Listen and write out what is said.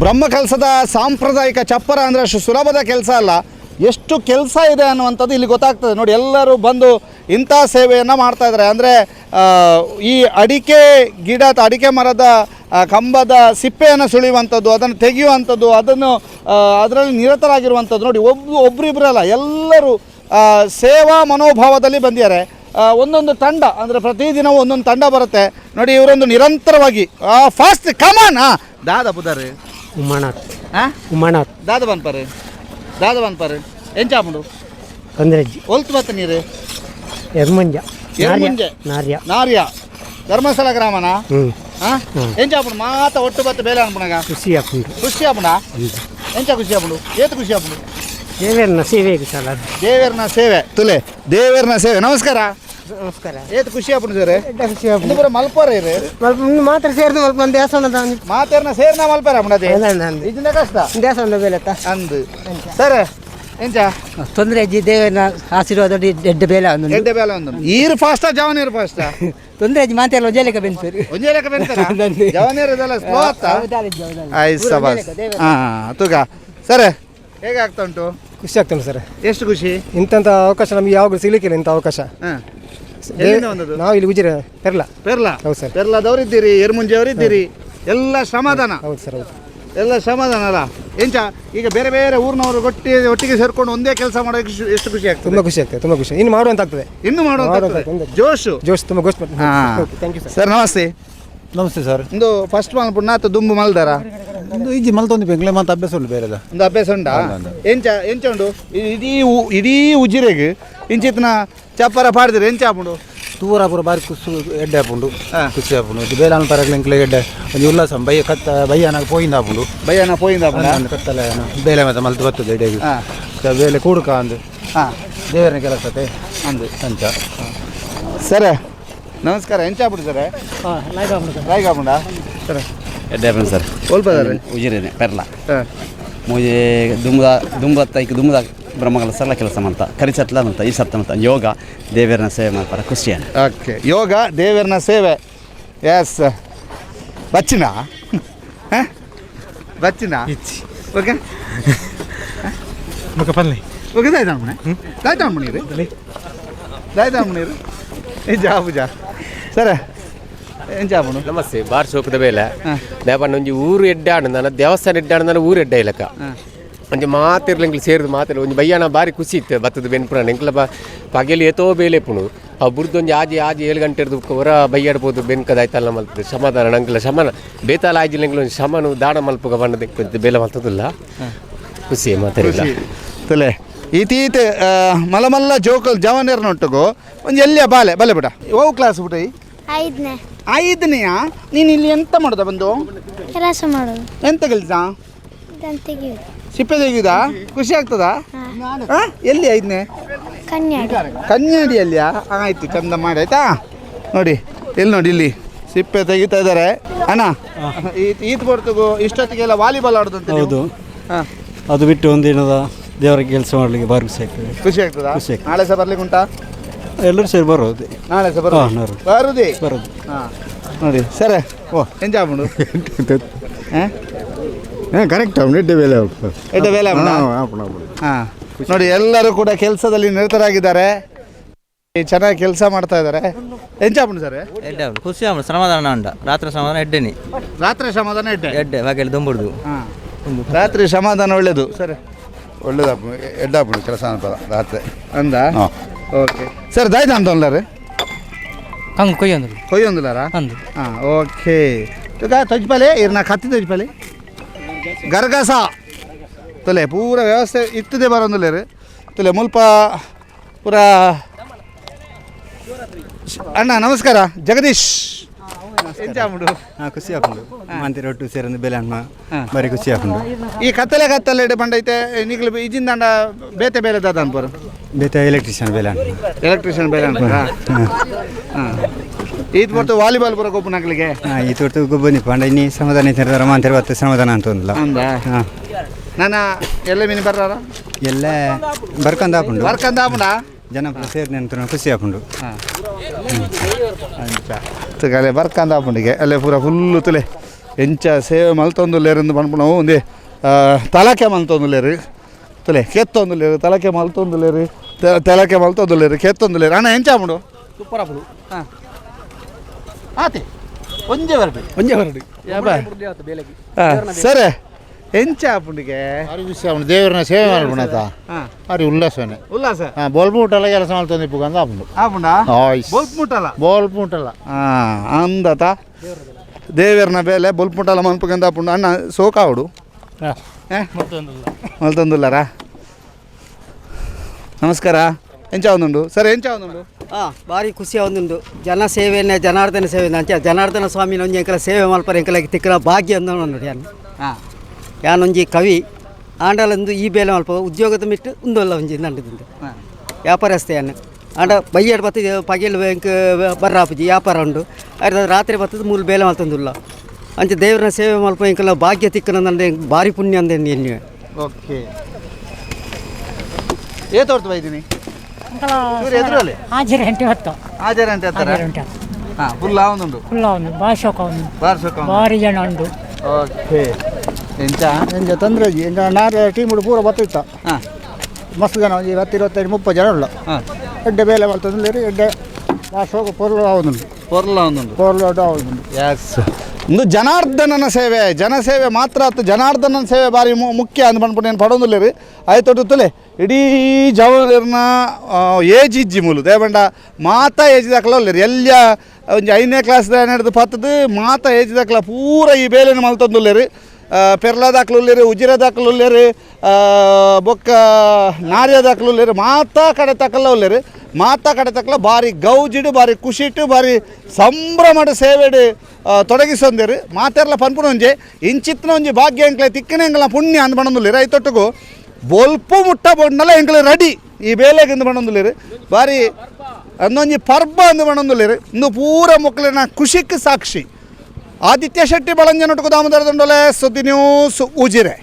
ಬ್ರಹ್ಮ ಕೆಲಸದ ಸಾಂಪ್ರದಾಯಿಕ ಚಪ್ಪರ ಅಂದರೆ ಅಷ್ಟು ಸುಲಭದ ಕೆಲಸ ಅಲ್ಲ. ಎಷ್ಟು ಕೆಲಸ ಇದೆ ಅನ್ನುವಂಥದ್ದು ಇಲ್ಲಿ ಗೊತ್ತಾಗ್ತದೆ. ನೋಡಿ, ಎಲ್ಲರೂ ಬಂದು ಇಂಥ ಸೇವೆಯನ್ನು ಮಾಡ್ತಾ ಇದ್ದಾರೆ. ಅಂದರೆ ಈ ಅಡಿಕೆ ಗಿಡ ಅಡಿಕೆ ಮರದ ಕಂಬದ ಸಿಪ್ಪೆಯನ್ನು ಸುಳಿಯುವಂಥದ್ದು, ಅದನ್ನು ತೆಗೆಯುವಂಥದ್ದು, ಅದನ್ನು ಅದರಲ್ಲಿ ನಿರತರಾಗಿರುವಂಥದ್ದು ನೋಡಿ, ಒಬ್ಬ ಒಬ್ಬರಿಬ್ಬರಲ್ಲ ಎಲ್ಲರೂ ಸೇವಾ ಮನೋಭಾವದಲ್ಲಿ ಬಂದಿದ್ದಾರೆ. ಒಂದೊಂದು ತಂಡ, ಅಂದರೆ ಪ್ರತಿದಿನವೂ ಒಂದೊಂದು ತಂಡ ಬರುತ್ತೆ. ನೋಡಿ, ಇವರೊಂದು ನಿರಂತರವಾಗಿ ಫಾಸ್ಟ್ ಕಮಾನ್ ದಾದ ಬುದಾರೆ ಹಾ ಉಮಾನಾಥ್. ದಾದ ಬನ್ಪಾರೆ ದಾದ ಬನ್ಪಾರೆ ಎಂಚಾಪುಂಡು ಕಂದ್ರಜ್ಜಿ ಒಲ್ತು ಬತ್ತ ನೀರು? ಎರ್ಮಂಜ ಎರ್ಮುಂಜೆ. ನಾರ್ಯ. ನಾರ್ಯ. ಧರ್ಮಸ್ಥಳ ಗ್ರಾಮನ? ಎಂಚಾಪುಂಡು ಮಾತ ಒಟ್ಟು ಬತ್ತ ಬೇಲೆ ಅನ್ಪುಣಗ ಖುಷಿ ಹಾಕೊಂಡು ಖುಷಿ ಆಪುಂಡ ಎಂಚ ಖುಷಿ ಆಪುಂಡು ಏತು ಖುಷಿ ಆಪುಂಡು ದೇವೇರ್ನ ಸೇವೆಗೆ ಸಲ ದೇವೇರ್ನ ಸೇವೆ. ತುಲೆ ದೇವೇರ್ನ ಸೇವೆ. ನಮಸ್ಕಾರ. ನಮಸ್ಕಾರ. ಏತು ಖುಷಿ ಆಪುಂಡು ಸರ್. ಖುಷಿ ಇದು ಬರೋ ಮಲ್ಪೋರ ಇರು ಸ್ವಲ್ಪ ಮಾತ್ರ ಸೇರಿದು ಸ್ವಲ್ಪ ಒಂದು ದೇವಸ್ಥಾನದ ಮಾತೇರ್ನ ಸೇರ್ನ ಮಲ್ಪರ ನಂದು ಇದನ್ನ ಕಷ್ಟ? ದೇವಸ್ಥಾನ ಬೆಲೆ ಅಂದು ಸರ್ ಎಂಚ ತೊಂದರೆ ಅಜ್ಜಿ ದೇವೇರ್ನ ಆಶೀರ್ವಾದ ಎಡ್ಡ ಬೇಲೆ ಒಂದು ಎಡ್ಡೆ ಬೇಲೆ ಒಂದು ಈರು ಫಾಸ್ಟಾ ಜವನೀರು ಫಾಸ್ಟಾ ತೊಂದರೆ ಅಜ್ಜಿ ಮಾತೆಲ್ಲ ಒಜ್ಜಲೆಕ ಬೆನ್ಸರು ಒಂಜೇ ಲೆಕ್ಕ ಬೆಂತಾರ ಜವನೀರು ಇದೆಲ್ಲ ಸ್ಲೋ ಆಗ್ತಾ ಆಯ್ತು ಸಬಾಸ್. ಹಾಂ ತೂಗ. ಸರ್ ಹೇಗೆ ಆಗ್ತಾ ಉಂಟು? ಖುಷಿ ಆಗ್ತಲ್ಲ ಸರ್. ಎಷ್ಟು ಖುಷಿ? ಇಂಥ ಅವಕಾಶ ನಮ್ಗೆ ಯಾವಾಗಲೂ ಸಿಗ್ಲಿಕ್ಕಿಲ್ಲ ಇಂಥ ಅವಕಾಶ. ಹಾಂ. ನಾವು ಇಲ್ಲಿ ಉಜಿರೆ ಪೆರ್ಲ. ಪೆರ್ಲಾ? ಹೌದು ಸರ್. ಪೆರ್ಲಾದವರಿದ್ದೀರಿ ಎರ್ಮುಂಜಿಯವರಿದ್ದೀರಿ ಎಲ್ಲ ಸಮಾಧಾನ? ಹೌದು ಸರ್ ಹೌದು. ಎಲ್ಲ ಸಮಾಧಾನ ಅಲ್ಲ? ಎಂಚ ಈಗ ಬೇರೆ ಬೇರೆ ಊರಿನವರು ಒಟ್ಟಿಗೆ ಒಟ್ಟಿಗೆ ಸೇರ್ಕೊಂಡು ಒಂದೇ ಕೆಲಸ ಮಾಡೋಕೆ ಎಷ್ಟು ಖುಷಿ ಆಗ್ತದೆ? ತುಂಬ ಖುಷಿ ಆಗ್ತದೆ ತುಂಬ ಖುಷಿ. ಇನ್ನು ಮಾಡುವಂತ ಆಗ್ತದೆ ಇನ್ನು ಮಾಡುವಂತ ಜೋಶ್? ಜೋಶು ತುಂಬಾ ಥ್ಯಾಂಕ್ ಯು ಸರ್ ಸರ್ ನಮಸ್ತೆ. ನಮಸ್ತೆ ಸರ್. ಒಂದು ಫಸ್ಟ್ ಮಲ್ಪುಣ್ಣ ಅಥವಾ ದುಂಬು ಮಲ್ದಾರ? ಒಂದು ಈಜಿ ಮಲ್ತೊಂದು ಬೆಂಗ್ಳೆ ಮತ್ತೆ ಅಭ್ಯಾಸ ಉಂಟು ಬೇರೆದ. ಒಂದು ಅಭ್ಯಾಸ ಉಂಟಾ? ಎಂಚ ಎಂಚ ಉಂಡು? ಇಡೀ ಉ- ಇಡೀ ಉಜಿರೆಗೆ ಇಂಚಿತ್ತಿನ ಚಪ್ಪರ ಪಾಡ್ದಿರಿ ಎಂಚ ಆಪುಂಡು ತೂರ ಪೂರ ಬಾರಿ ಕುಸು ಎಡ್ಡೆ ಆಪುಂಡು ಹಾ. ಖುಷಿ ಆಪುಂಡು ಇದು ಬೇಲಾನ ಪರಗ್ಲೆಂಕ್ಲೆ ಎಡ್ಡೆ. ಒಂದು ಉಲ್ಲಾಸ ಬಯ್ಯ ಕತ್ತ ಬಯ್ಯನ ಪೋಯಿಂದ ಆಪುಂಡು ಭಯನ ಪೋಯಿಂದ ಆಪುಂಡ ಕತ್ತಲೆ ಬೇಲೆ ಮತ್ತೆ ಮಲ್ತು ಬರ್ತದೆ ಎಡೆಗೆ ಹಾ. ಬೇಲೆ ಕೂಡುಕ ಅಂದು. ಹಾಂ. ದೇವರನ ಕೆಲಸತೆ ಅಂದು. ಅಂಚ ಸರ್ ನಮಸ್ಕಾರ ಎಂಚ ಆಗ್ಬಿಡಿ ಸರ್? ರಾಯ್ಗ ಆಗ್ಬಿಡ ಸರ್. ಎಡ್ಡೆ ಸರ್. ಒಲ್ಪದಾರೆ ಉಜಿರೇನೆ ಪೆರ್ಲ. ಮೂಜೆ ದುಂಬದ ದುಂಬತ್ತ ಈಗ ದುಂಬದ ಬ್ರಹ್ಮಗಳ ಸರ್ಲ ಕೆಲಸ ಮಾಡ್ತಾ ಕರಿಚಟ್ಲ ಅಂತ ಈ ಸತ್ತ ಅಂತ ಯೋಗ ದೇವರನ್ನ ಸೇವೆ ಮಾಡ್ತಾರೆ ಖುಷಿಯನ್ನು ಓಕೆ ಯೋಗ ದೇವರನ ಸೇವೆ. ಎಸ್ ಬಚ್ಚಿನ? ಹಾಂ? ಬಚ್ಚಿನ? ಓಕೆ. ಮುಖ ಪಲ್ಲಿ ಓಕೆ ದಾಯ್ತಾ ಅಮ್ಮನೆ ದಾಯ್ತಾ ಅಮ್ಮನೀರು ರೀ. ಅಮ್ಮನೀರು ಏ ಜಾಬು ಜಾ. ಸರ ನಮಸ್ತೆ ಬಾರ್ ಶೋಕದ ಮೇಲೆ. ದಾಪಣ್ಣ ಒಂಜಿ ಊರು ಎಡ್ಡೆ ಆಡು ನನ್ನ ದೇವಸ್ಥಾನ ಎಡ್ಡಾಡು ನನ್ನ ಊರು ಎಡ್ಡೆ ಇಲ್ಲಕ ಒಂಜಿ ಮಾತಿರ್ಲಿಂಗ್ಲು ಸೇರಿದು ಮಾತಿಲ್ಲ ಒಂಜಿ ಬಯ್ಯನ ಬಾರಿ ಖುಷಿ ಇತ್ತು ಭತ್ತದ ಬೆನ್ಪುರ ಎಂಕ್ಲ ಬ ಪಗೆಲಿ ಎತ್ತೋ ಬೇಲೆ ಪುಣು. ಆ ಬುರ್ದೊಂಜಿ ಆಜಿ ಆಜಿ ಏಳು ಗಂಟೆ ಇರ್ದು ಹೊರ ಬೈಯಾಡ್ಬೋದು ಬೆನ್ಕದಾಯ್ತಲ್ಲ ಮಲ್ತದೆ. ಸಮಾಧಾನ ನಂಗಿಲ್ಲ ಶಮನ. ಬೇತಾಲ ಆಜಿಲಿಂಗ್ಲು ಒಂದು ಶಮನು ದಾಡ ಮಲ್ಪಗ ಬಣ್ಣದ ಬೇಲೆ ಮಲ್ತದಿಲ್ಲ. ಖುಷಿ ಮಾತಾಡಿಲ್ಲ. ತಲೆ. ಈತೀತ ಮಲಮಲ್ಲ ಜೋಕಲ್ ಜವನೇರ್ನೊಟ್ಟಿಗೂ ಒಂದು ಎಲ್ಲಿಯ ಬಾಲೆ ಬಲೆ ಬಿಡ. ಓ ಕ್ಲಾಸ್ ಬಿಟ ಐದನೇ. ಐದನೆಯ? ನೀನು ಇಲ್ಲಿ ಎಂತ ಮಾಡೋದ ಬಂದು? ಕೆಲಸ ಮಾಡೋದು. ಎಂತ ಕೆಲಸ? ಸಿಪ್ಪೆ ತೆಗೆಯುದಾ? ಖುಷಿ ಆಗ್ತದಾ? ಎಲ್ಲಿ ಐದನೇ? ಕನ್ಯಾಡಿ. ಕನ್ಯಾಡಿಯಲ್ಲಿಯಾ? ಆಯ್ತು ಚಂದ ಮಾಡಿ ಆಯ್ತಾ? ನೋಡಿ ಇಲ್ಲಿ ನೋಡಿ ಇಲ್ಲಿ ಸಿಪ್ಪೆ ತೆಗಿತಾ ಇದಾರೆ. ಅಣ್ಣ ಈತ್ ಬರ್ತಗು ಇಷ್ಟೊತ್ತಿಗೆಲ್ಲ ವಾಲಿಬಾಲ್ ಆಡೋದಂತೆ? ಹೌದು. ಹಾಂ. ಅದು ಬಿಟ್ಟು ಒಂದಿನದ ದೇವರ ಕೆಲಸ ಮಾಡಲಿಕ್ಕೆ ಭಾರಿ ಖುಷಿ ಆಗ್ತದೆ. ಖುಷಿ ಆಗ್ತದಾ? ಖುಷಿ ಆಗ್ತದೆ. ನಾಳೆ ಸಹ ಬರ್ಲಿಕ್ಕೆ ಉಂಟಾ? ಎಲ್ಲರೂ ಸೇರಿ ಬರೋದು. ನಾಳೆ ಸಹ ಹಾ, ಬರೋದು. ನಾಳೆ. ಬರುದೇ? ಬರೋದು. ಹಾಂ. ನೋಡಿ ಸರ ಓ ಎಂಜಾಯ್ ಮಾಡು ಹಾಂ? ಕರೆಕ್ಟ್ ಎಡ್ಡೆ ಬೆಲೆ ಎಡ್ಡೆ ವೇಲೆ ಹಾಂ ನೋಡಿ ಎಲ್ಲರೂ ಕೂಡ ಕೆಲಸದಲ್ಲಿ ನಿರತರಾಗಿದ್ದಾರೆ. ಚೆನ್ನಾಗಿ ಕೆಲಸ ಮಾಡ್ತಾ ಇದ್ದಾರೆ. ಎಂಚಾಪುಂಡು ಸರ್? ಎಡ್ಡೆ ಅವನು ಖುಷಿ ಅವನು ಸಮಾಧಾನ ಉಂಟ. ರಾತ್ರಿ ಸಮಾಧಾನ ಎಡ್ಡೆನಿ. ರಾತ್ರಿ ಸಮಾಧಾನ ಎಡ್ಡೆ? ಎಡ್ಡೆ ಬಾಗಿಲು ದುಂಬುಡ್ದು. ಹಾಂ. ರಾತ್ರಿ ಸಮಾಧಾನ ಒಳ್ಳೇದು ಸರ್ ಒಳ್ಳೇದಾಪು ಎಡ್ಡಾಗ್ಬಿಡು ಕೆಲಸ ಅನ್ಪದ ರಾತ್ರಿ. ಅಂದ? ಹಾ. ಓಕೆ. ಸರ್ ದಾಯ್ತು ಅಂತ ಉಳ್ಳಾರೆ ಹಂಗೆ ಕೊಯ್ಯೊಂದು ಕೊಯ್ಯೊಂದುಲಾರ ಅಂದು ಹಾಂ ಓಕೆ. ತುಗ ತಜ್ಪಲೆ? ಇರ್ನ ಕತ್ತಿ ತಜ್ಪಲೆ? ಗರ್ಗಸ. ತಲೆ ಪೂರ ವ್ಯವಸ್ಥೆ ಇತ್ತದೆ ಬರೋಂದಿಲ್ಲ ರೀ. ತಲೆ ಮುಲ್ಪ ಪೂರ ಅಣ್ಣ ನಮಸ್ಕಾರ. ಜಗದೀಶ್. ಎಂಚಾಮುಡು ಹಾಂ ಖುಷಿ ಆಪುಂಡು ಮಂದಿರ ಒಟ್ಟು ಸೇರಿ ಬೆಲೆ ಅಣ್ಣ ಬರಿ ಖುಷಿ ಆಪುಂಡು ಈ ಕತ್ತಲೆ ಕತ್ತಲೆ ಬಂಡೈತೆ ನಿಗ್ಲು ಇಜಿಂದ ಬೇತೆ ಬೇರೆ ದಾದ ಅನ್ಪರು ಬೇತೆ ಎಲೆಕ್ಟ್ರಿಷಿಯನ್ ಬೆಲೆ ಎಲೆಕ್ಟ್ರಿಷಿಯನ್ ಬೇರೆ ಅನ್ಪರ ಹಾಂ. ಈದ್ ಬರ್ತು ವಾಲಿಬಾಲ್ ಬರೋ ಗೊಬ್ಬನ ಹಾಕ್ಲಿಕ್ಕೆ ಹಾಂ ಈ ತೊಟ್ಟು ಗೊಬ್ಬನಿ ಪಂಡ ಇನ್ನಿ ಸಮಾಧಾನ ಇದ್ದಾರೆ ರಮಾಂತರ ಬತ್ತು ಸಮಾಧಾನ ಅಂತ ಒಂದಿಲ್ಲ ಹಾಂ. ನನ್ನ ಎಲ್ಲ ಮೀನು ಬರ್ರಾರ ಎಲ್ಲ ಬರ್ಕಂದ ಹಾಕೊಂಡು? ಬರ್ಕಂದ ಆಪುಂಡ ಜನ ಸೇರಿ ನಂತರ ಖುಷಿ ಹಾಕೊಂಡು ತುಗಲೆ ಬರ್ಕಂದ ಆಪುಂಡಿಗೆ ಅಲ್ಲೇ ಪೂರ ಫುಲ್ಲು ತಲೆ. ಎಂಚ ಸೇವೆ ಮಲ್ತೊಂದುಲ್ಲೇರಿಂದ ಪನ್ಪುಣ ಒಂದೇ ತಲಕೆ ಲೇರಿ. ತಲೆ ಕೆತ್ತೊಂದುಲ್ಲೇರು ತಲಕೆ ಮಲ್ತೊಂದುಲ್ಲೇರು ಲೇರಿ. ತಲಕೆ ಕೆತ್ತೊಂದು ಲೇರಿ. ಅಣ್ಣ ಎಂಚ ಮಾಡು ಸೂಪರ್ ಅಪ್ಪಳು ಹಾಂ. ಆತೆ ಒಂಜೆ ಬರಬೇಕು ಒಂಜೆ ಹೊರಡು. ಹಾಂ ಸರಿ. ಎಂಚ ಪುಂಡಿಗೆ ಭಾರಿ ಖುಷಿ ಅವನು ದೇವರನ್ನ ಸೇವೆ ಮಾಡ್ಬಿಡತ್ತ ಹಾಂ. ಭಾರಿ ಉಲ್ಲಾಸನೆ ಉಲ್ಲಾಸ? ಹಾಂ ಬೋಲ್ಪುಟೆಲ್ಲ ಕೆಲಸ ಮಾಡ್ತಂದು ಇಪ್ಪು ಅಂತ ಆಪುಂಡು ಆಪುಂಡ ಆಯ್ಸ್ ಬೋಲ್ಪ್ ಮುಟ್ಟಲ್ಲ ಹಾ ಅಂದತ ದೇವರನ ಬೇಲೆ ಬೊಲ್ಪ್ ಮುಟ್ಟಲ್ಲ ಮನ್ಪುಗಂದ ಆಪುಂಡು ಅಣ್ಣ ಸೋಕಾವಡು ಮಲ್ತಂದುಲ್ಲಾರ? ನಮಸ್ಕಾರ. ಎಂಚ ಒಂದುಂಡು ಸರ್ ಎಂಚ ಒಂದುಂಡು ಹಾಂ ಭಾರಿ ಖುಷಿ ಒಂದುಂಡು ಜನ ಸೇವೆಯನ್ನೇ ಜನಾರ್ದನ ಸೇವೆ ಅಂಚ ಜನಾರ್ದನ ಸ್ವಾಮಿನ ಒಂಜಿ ಎಂಕಲ ಸೇವೆ ಮಲ್ಪರ ಎಂಕಲ ತಿಕ್ಕರ ಭಾಗ್ಯ ಅಂದ ನೋಡಿ ಹಾಂ. ಯಾನೊಂಜಿ ಕವಿ ಆಂಡಲಂದು ಈ ಬೇಲೆ ಮಲ್ಪ ಉದ್ಯೋಗದ ಮಿಟ್ಟು ಉಂದೊಲ್ಲ ಒಂಜಿ ನಂಡದಿಂದ ವ್ಯಾಪಾರ ವ್ಯಾಪಾರಸ್ಥೆ ಯಾನ. ಆಂಡ ಬೈಯಡ್ ಬತ್ತದ ಪಗೆಲ್ ಬ್ಯಾಂಕ್ ಬರ್ರಾಪುಜಿ ವ್ಯಾಪಾರ ಉಂಡು. ಅದ್ರ ರಾತ್ರಿ ಬತ್ತದ ಮೂಲ ಬೇಲೆ ಮಲ್ತಂದುಲ್ಲ ಅಂಚೆ ದೇವರನ್ನ ಸೇವೆ ಮಲ್ಪ ಇಂಕಲ್ಲ ಭಾಗ್ಯ ತಿಕ್ಕನಂದ್ರೆ ಭಾರಿ ಪುಣ್ಯ ಅಂದೆ ಎನ್ನುವೆ. ಓಕೆ. ಏ ತೋರ್ತು ಬೈದಿನಿ? ಎದುರಲ್ಲಿ? ಹಾಜರು ಗಂಟೆ ಹೊತ್ತು. ಹಾಜರ ಹಾಜರು ಉಂಟು ಹಾಂ ಫುಲ್ ಫುಲ್ಲ ಒಂದು ಭಾಷಕ ಒಂದು ಬಾರ್ಸೋಕ ಭಾರಿ ಜನ ಉಂಟು. ಓಕೆ. ಎಂತ? ನಿಮಗೆ ತೊಂದರೆ ಈಗ ನಾಳೆ ಟೀಮ್ ಪೂರ ಬರ್ತಿತ್ತ. ಹಾಂ. ಮಸ್ತ್ ಜನ ಒಂದು ಹತ್ತು ಇರುವತ್ತೈದು ಮುಪ್ಪತ್ತು ಜನ ಉಳ್ಳ. ಹಾಂ. ಎಡ್ಡೆ ಬೇಲೆ ಬರ್ತದೆ ಎಡ್ಡೆ ಲಾಸ್ಟ್ ಹೋಗಿ ಪೊರ್ಲು ಆಗೋದುಂಟು ಪೊರ್ಲು ಆಗೋದುಂಟು ಪೊರ್ಲು ಆಗೋದುಂಟು ಎಸ್ ಒಂದು ಜನಾರ್ದನನ ಸೇವೆ ಜನಸೇವೆ ಮಾತ್ರ ಆತು. ಜನಾರ್ದನನ ಸೇವೆ ಭಾರಿ ಮುಖ್ಯ ಅಂತ ಬಂದ್ಬಿಟ್ಟು ಏನು ಪಡೋದಿಲ್ಲ ರೀ. ಆಯ್ತು ತೊಟ್ಟುತ್ತಲೇ ಇಡೀ ಜವನ ಏಜ್ ಇಜ್ಜಿ ಮೂಲು. ದೇವಂಡ ಮಾತಾ ಏಜ್ ದಾಖಲ ರೀ. ಎಲ್ಲ ಒಂದು ಐದನೇ ಕ್ಲಾಸ್ ನಡೆದು ಪತ್ತದು ಮಾತಾ ಏಜ್ ದಾಖಲ ಪೂರ ಈ ಬೇಲೆನ ಮಲ್ತಂದಿಲ್ಲ ರೀ. ಪೆರ್ಲ ದಾಖಲುಲ್ಲೇರಿ ಉಜಿರ ದಾಖಲುಲ್ಲೇರಿ ಬೊಕ್ಕ ನಾರ್ಯ ದಾಖಲುಲ್ಲೇರಿ ಮಾತ ಕಡೆ ತಕಲ್ಲ ಉಲ್ಲೇರಿ ಮಾತ ಕಡೆ ತಕಲ ಭಾರಿ ಗೌಜಿಡು, ಭಾರಿ ಖುಷಿಟ್ಟು ಭಾರಿ ಸಂಭ್ರಮಡ ಸೇವೆಡು ತೊಡಗಿಸೊಂದಿರು ಮಾತೆರ್ಲ ಪನ್ಪುಣ ಒಂಜಿ ಇಂಚಿತ್ನ ಒಂಜಿ ಭಾಗ್ಯ ಎಂಕ್ಲೆ ತಿಕ್ಕಿನ ಎಂಕ್ಲ ಪುಣ್ಯ ಅಂದ್ ಬಣ್ಣದುಲ್ಲೇರಿ ಐತೊಟ್ಟುಗು. ಬೊಲ್ಪು ಮುಟ್ಟ ಬಣ್ಣಲ್ಲ ಎಂಕ್ಲೆ ರೆಡಿ, ಈ ಬೇಲೆಗೆ ಇಂದು ಬಣ್ಣದುಲ್ಲೇರಿ ಭಾರಿ ಅಂದೊಂಜಿ ಪರ್ಬ ಅಂದು ಬಣ್ಣದುಲ್ಲೇರಿ ಇಂದು ಪೂರ ಮಕ್ಕಳಿನ ಖುಷಿಕ್ ಸಾಕ್ಷಿ. ಆದಿತ್ಯ ಶೆಟ್ಟಿ ಬಳಂಜನೊಟ್ಟಿಗೆ ದಾಮೋದರ ದಂಡೋಲೆ ಸುದ್ದಿ ನ್ಯೂಸ್ ಉಜಿರೆ.